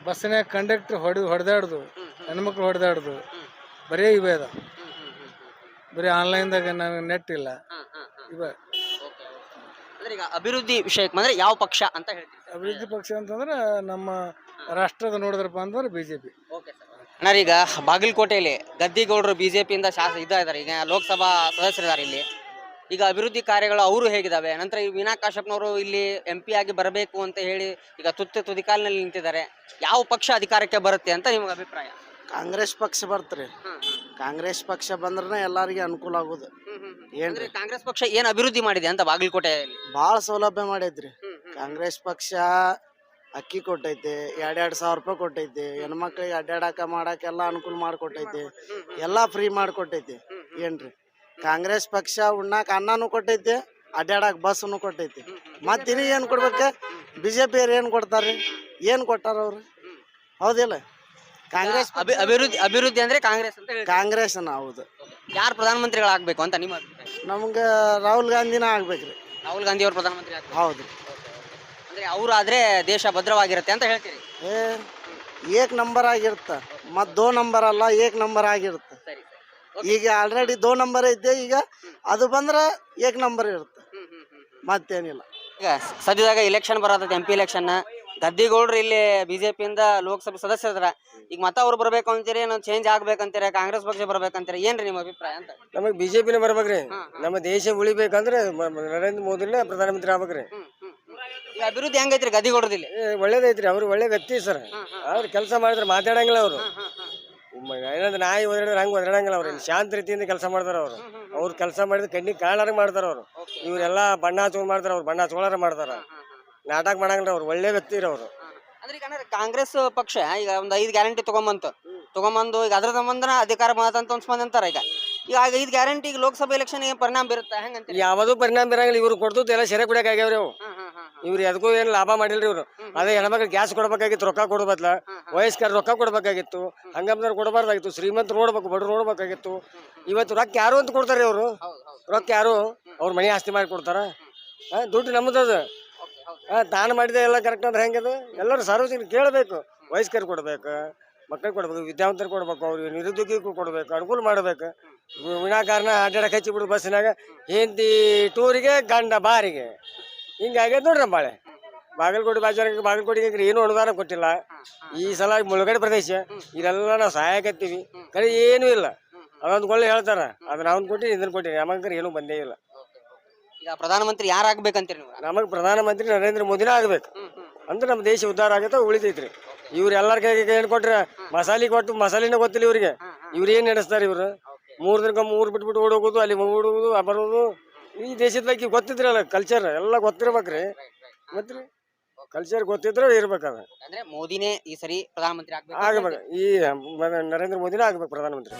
ಬಸ್ನಾಗ ಕಂಡಕ್ಟರ್ ಹೊಡೆ ಹೊಡೆದಾಡ್ದು ಹೆಣ್ಮಕ್ಳು ಹೊಡೆದಾಡ್ದು ಬರೀ ಇವೆ ಅದ. ಬರೀ ಆನ್ಲೈನ್ದಾಗ ನನಗೆ ನೆಟ್ ಇಲ್ಲ. ಇವ. ಅಂದ್ರೆ ಈಗ ಅಭಿವೃದ್ಧಿ ವಿಷಯಕ್ಕೆ ಬಂದ್ರೆ ಯಾವ ಪಕ್ಷ ಅಂತ ಹೇಳ್ತೀವಿ ಅಭಿವೃದ್ಧಿ ಪಕ್ಷ ಅಂತಂದ್ರೆ ನಮ್ಮ ರಾಷ್ಟ್ರದ ನೋಡಿದ್ರಪ್ಪ ಅಂದ್ರೆ ಬಿ ಜೆ ಪಿ ಅಣ್ಣ ಈಗ ಬಾಗಲಕೋಟೆಯಲ್ಲಿ ಗದ್ದಿಗೌಡರು ಪಿಯಿಂದ ಶಾಸ ಇದ್ದಾರೆ ಈಗ ಲೋಕಸಭಾ ಸದಸ್ಯರಿದ್ದಾರೆ ಇಲ್ಲಿ. ಈಗ ಅಭಿವೃದ್ಧಿ ಕಾರ್ಯಗಳು ಅವರು ಹೇಗಿದ್ದಾವೆ ನಂತರ ಈ ವೀಣಾ ಕಾಶ್ಯಪ್ನವರು ಇಲ್ಲಿ ಎಂ ಪಿ ಆಗಿ ಬರಬೇಕು ಅಂತ ಹೇಳಿ ಈಗ ತುತ್ತ ತುದಿಕಾಲಿನಲ್ಲಿ ನಿಂತಿದ್ದಾರೆ. ಯಾವ ಪಕ್ಷ ಅಧಿಕಾರಕ್ಕೆ ಬರುತ್ತೆ ಅಂತ ನಿಮ್ಗೆ ಅಭಿಪ್ರಾಯ? ಕಾಂಗ್ರೆಸ್ ಪಕ್ಷ ಬರ್ತ್ರಿ ಕಾಂಗ್ರೆಸ್ ಪಕ್ಷ ಬಂದ್ರೆ ಎಲ್ಲರಿಗೆ ಅನುಕೂಲ ಆಗೋದು. ಏನ್ರಿ? ಕಾಂಗ್ರೆಸ್ ಪಕ್ಷ ಏನ್ ಅಭಿವೃದ್ಧಿ ಮಾಡಿದೆ ಅಂತ ಬಾಗಲಕೋಟೆಯಲ್ಲಿ? ಭಾಳ ಸೌಲಭ್ಯ ಮಾಡಿದ್ರಿ. ಕಾಂಗ್ರೆಸ್ ಪಕ್ಷ ಅಕ್ಕಿ ಕೊಟ್ಟೈತೆ ಎರಡ್ ಎರಡ್ ಸಾವಿರ ರೂಪಾಯಿ ಕೊಟ್ಟೈತಿ ಹೆಣ್ಮಕ್ಳಿಗೆ ಅಡ್ಡಾಡಕ ಮಾಡಕ್ಕೆಲ್ಲ ಅನುಕೂಲ ಮಾಡಿಕೊಟ್ಟೈತಿ ಎಲ್ಲಾ ಫ್ರೀ ಮಾಡಿಕೊಟ್ಟೈತಿ ಏನ್ರಿ? ಕಾಂಗ್ರೆಸ್ ಪಕ್ಷ ಉಣ್ಣಾಕ ಅನ್ನನೂ ಕೊಟ್ಟೈತಿ ಅಡ್ಡಾಡಕ್ ಬಸ್ನು ಕೊಟ್ಟೈತಿ. ಮತ್ತೆ ಇನ್ನು ಏನ್ ಕೊಡ್ಬೇಕ? ಬಿಜೆಪಿ ಅವ್ರು ಏನ್ ಕೊಡ್ತಾರೆ ಏನ್ ಕೊಟ್ಟಾರ ಅವ್ರು? ಹೌದಿಲ್ಲ? ಕಾಂಗ್ರೆಸ್ ಅಭಿ- ಅಭಿವೃದ್ಧಿ ಅಭಿವೃದ್ಧಿ ಅಂದ್ರೆ ಕಾಂಗ್ರೆಸ್ ಅಂತ ಹೇಳಿ ಕಾಂಗ್ರೆಸ್ ಹೌದು. ಯಾರು ಪ್ರಧಾನಮಂತ್ರಿಗಳಾಗಬೇಕು ಅಂತ ನಿಮ್ಮ ಅಭಿಪ್ರಾಯ? ನಮ್ಗ ರಾಹುಲ್ ಗಾಂಧಿನ ಆಗ್ಬೇಕ್ರಿ. ರಾಹುಲ್ ಗಾಂಧಿ ಅವರು ಪ್ರಧಾನಮಂತ್ರಿ ಆಗ್ಬೇಕು. ಹೌದು. ಅಂದ್ರೆ ಅವರು ಆದ್ರೆ ದೇಶ ಭದ್ರವಾಗಿರುತ್ತೆ ಅಂತ ಹೇಳ್ತೀರಿ. ಏ ಏಕ್ ನಂಬರ್ ಆಗಿರುತ್ತ. ಮತ್ ದೋ ನಂಬರ್ ಅಲ್ಲ ಏಕ್ ನಂಬರ್ ಆಗಿರುತ್ತೆ. ಸರಿ ಈಗ ಆಲ್ರೆಡಿ ದೋ ನಂಬರ್ ಇದ್ದೆ ಈಗ ಅದು ಬಂದ್ರೆ ಏಕ್ ನಂಬರ್ ಇರುತ್ತೆ. ಮತ್ತೇನಿಲ್ಲ. ಈಗ ಸದ್ಯದಾಗ ಇಲೆಕ್ಷನ್ ಬರತೈತಿ ಎಂ ಪಿ ಇಲೆಕ್ಷನ್ ಗದ್ದಿಗೌಡ್ರು ಇಲ್ಲಿ ಬಿಜೆಪಿಯಿಂದ ಲೋಕಸಭೆ ಸದಸ್ಯರ ಈಗ ಮತ್ತ ಅವ್ರು ಬರ್ಬೇಕು ಅಂತೀರಿ ಏನೋ ಚೇಂಜ್ ಆಗ್ಬೇಕಂತೀರಿ ಕಾಂಗ್ರೆಸ್ ಪಕ್ಷ ಬರ್ಬೇಕಂತೀರಿ ಏನ್ರಿ ನಿಮ್ಮ ಅಭಿಪ್ರಾಯ ಅಂತ? ನಮಗೆ ಬಿಜೆಪಿನೇ ಬರ್ಬೇಕ್ರಿ. ನಮ್ಮ ದೇಶ ಉಳಿಬೇಕಂದ್ರೆ ಮ- ಮ- ನರೇಂದ್ರ ಮೋದಿನೇ ಪ್ರಧಾನಮಂತ್ರಿ ಆಗ್ಬೇಕ್ರಿ. ಈಗ ಅಭಿವೃದ್ಧಿ ಹೆಂಗೈತ್ರಿ ಗದಿ ಏ, ಒಳ್ಳೇದೈತ್ರಿ. ಅವ್ರು ಒಳ್ಳೆ ವ್ಯಕ್ತಿ ಸರ್. ಅವ್ರು ಕೆಲಸ ಮಾಡಿದ್ರೆ ಮಾತಾಡಂಗಿಲ್ಲ ಅವರು. ಏನಂದ್ರೆ ನಾಯಿ ಒದರಿದ್ರೆ ಹಂಗೆ ಒದರಂಗಿಲ್ಲ ಅವ್ರು. ಇಲ್ಲಿ ಶಾಂತ ರೀತಿಯಿಂದ ಕೆಲಸ ಮಾಡ್ತಾರೆ ಅವರು. ಅವ್ರು ಕೆಲಸ ಮಾಡಿದ್ರೆ ಕಣ್ಣಿಗೆ ಕಾಳಾರ ಮಾಡ್ತಾರ ಅವರು. ಇವರೆಲ್ಲ ಬಣ್ಣ ಹಚ್ಚೋ ಮಾಡ್ತಾರ ಅವ್ರು. ಬಣ್ಣ ಹಚ್ಕೊಳಾರ ಮಾಡ್ತಾರ. ನಾಟಕ ಮಾಡಂಗಿಲ್ಲ ಅವ್ರು. ಒಳ್ಳೆ ವ್ಯಕ್ತಿ ರೀ ಅವರು. ಅಂದ್ರೆ ಈಗ ಅಂದ್ರೆ ಕಾಂಗ್ರೆಸ್ ಪಕ್ಷ ಈಗ ಒಂದು ಐದು ಗ್ಯಾರಂಟಿ ತಗೊಂಬಂತು. ತಗೊಂಬಂದು ಈಗ ಅದ್ರ ಸಂಬಂಧನ ಅಧಿಕಾರ ಮಾತಂತ ಒಂದ್ ಅಂತಾರ ಈಗ. ಈಗ ಆಗ ಐದು ಗ್ಯಾರಂಟಿ ಈಗ ಲೋಕಸಭೆ ಎಲೆಕ್ಷನ್ ಏನ್ ಪರಿಣಾಮ ಬೀರುತ್ತಾ? ಹೆಂಗಂತ ಯಾವುದೂ ಪರಿಣಾಮ ಬೀರಂಗಿಲ್ಲ. ಇವ್ರು ಕೊಡ್ತದ್ದು ಎಲ್ಲ ಸೆರೆ ಕುಡಿಯಕ್ಕೆ ಆಗ್ಯಾವ್ರಿ ಅವು. ಇವ್ರು ಎದಕ್ಕೂ ಏನು ಲಾಭ ಮಾಡಿಲ್ರಿ ಇವ್ರು. ಅದೇ ಹೆಣ್ಮಕ್ಳು ಗ್ಯಾಸ್ ಕೊಡ್ಬೇಕಾಗಿತ್ತು ರೊಕ್ಕ ಕೊಡ್ಬತ್ಲ ವಯಸ್ಕರ ರೊಕ್ಕ ಕೊಡ್ಬೇಕಾಗಿತ್ತು ಹಂಗಂದ್ರೆ ಕೊಡಬಾರ್ದಾಗಿತ್ತು ಶ್ರೀಮಂತರು ನೋಡ್ಬೇಕು ಬಡ್ರು ನೋಡ್ಬೇಕಾಗಿತ್ತು. ಇವತ್ತು ರೊಕ್ಕ ಯಾರು ಅಂತ ಕೊಡ್ತಾರೆ ಅವರು ರೊಕ್ಕ ಯಾರು? ಅವ್ರ ಮನೆ ಆಸ್ತಿ ಮಾಡಿ ಕೊಡ್ತಾರ? ದುಡ್ಡು ನಮ್ಮದದು ದಾನ ತಾನು ಮಾಡಿದೆ ಎಲ್ಲ ಕರೆಕ್ಟ್ ಅಂದ್ರೆ ಹೆಂಗದು? ಎಲ್ಲರೂ ಸಾರ್ವಜನಿಕ ಕೇಳಬೇಕು. ವಯಸ್ಕರು ಕೊಡ್ಬೇಕು ಮಕ್ಕಳಿಗೆ ಕೊಡ್ಬೇಕು ವಿದ್ಯಾವಂತರು ಕೊಡ್ಬೇಕು ಅವ್ರಿಗೆ ನಿರುದ್ಯೋಗಿಗೂ ಕೊಡ್ಬೇಕು ಅನುಕೂಲ ಮಾಡ್ಬೇಕು. ವಿನಾಕಾರಣ ಅಡ್ಡಾಡಕ್ಕೆ ಹಚ್ಚಿಬಿಡು ಬಸ್ಸಿನಾಗ. ಹೆಂಡತಿ ಟೂರಿಗೆ ಗಂಡ ಬಾರಿಗೆ. ಹಿಂಗಾಗ್ಯದ ನೋಡ್ರಿ ಬಾಳೆ ಬಾಗಲಕೋಟೆ ಬಾಜಾರಕ್ಕೆ ಬಾಗಲಕೋಟೆಗೆ ಏನು ಅನುದಾನ ಕೊಟ್ಟಿಲ್ಲ. ಈ ಸಲ ಮುಳುಗಡೆ ಪ್ರದೇಶ ಇದೆಲ್ಲ ನಾವು ಸಹಾಯಕತ್ತೀವಿ ಕರೆ ಏನೂ ಇಲ್ಲ. ಅದೊಂದು ಕೊಳ್ಳೆ ಹೇಳ್ತಾರ. ಅದನ್ನ ಅವ್ನು ಕೊಟ್ಟಿನಿ ಇದನ್ನ ಕೊಟ್ಟಿನಿ. ನಮಗೆ ಏನೂ ಬಂದೇ ಇಲ್ಲ. ಈಗ ಪ್ರಧಾನಮಂತ್ರಿ ಯಾರಾಗ್ಬೇಕಂತೀರಿ ನೀವು? ನಮಗೆ ಪ್ರಧಾನಮಂತ್ರಿ ನರೇಂದ್ರ ಮೋದಿನ ಆಗ್ಬೇಕು. ಅಂದ್ರೆ ನಮ್ಮ ದೇಶ ಉದ್ಧಾರ ಆಗತ್ತೆ ಉಳಿತೈತ್ರಿ. ಇವ್ರು ಎಲ್ಲರ ಕೈಗೆ ಏನು ಕೊಟ್ರೆ ಮಸಾಲೆ ಕೊಟ್ಟು ಮಸಾಲಿನ ಗೊತ್ತಿಲ್ಲ ಇವ್ರಿಗೆ. ಇವ್ರು ಏನು ನಡೆಸ್ತಾರೆ ಇವರು? ಮೂರು ದಿನಕ್ಕೆ ಮೂರು ಬಿಟ್ಬಿಟ್ಟು ಓಡೋಗೋದು ಅಲ್ಲಿ ಓಡೋಗೋದು ಬರೋದು ಈ ದೇಶದ ಬಗ್ಗೆ ಗೊತ್ತಿದ್ರಲ್ಲ ಕಲ್ಚರ್ ಎಲ್ಲ ಗೊತ್ತಿರ್ಬೇಕ್ರಿ. ಮತ್ರಿ? ಕಲ್ಚರ್ ಗೊತ್ತಿದ್ರೆ ಇರ್ಬೇಕದ ಅಂದ್ರೆ ಮೋದಿನೇ ಈ ಸರಿ ಪ್ರಧಾನಮಂತ್ರಿ ಆಗ್ಬೇಕು ಆಗ್ಬೇಕು. ಈ ಮ- ನರೇಂದ್ರ ಮೋದಿನೇ ಆಗ್ಬೇಕು ಪ್ರಧಾನಮಂತ್ರಿ.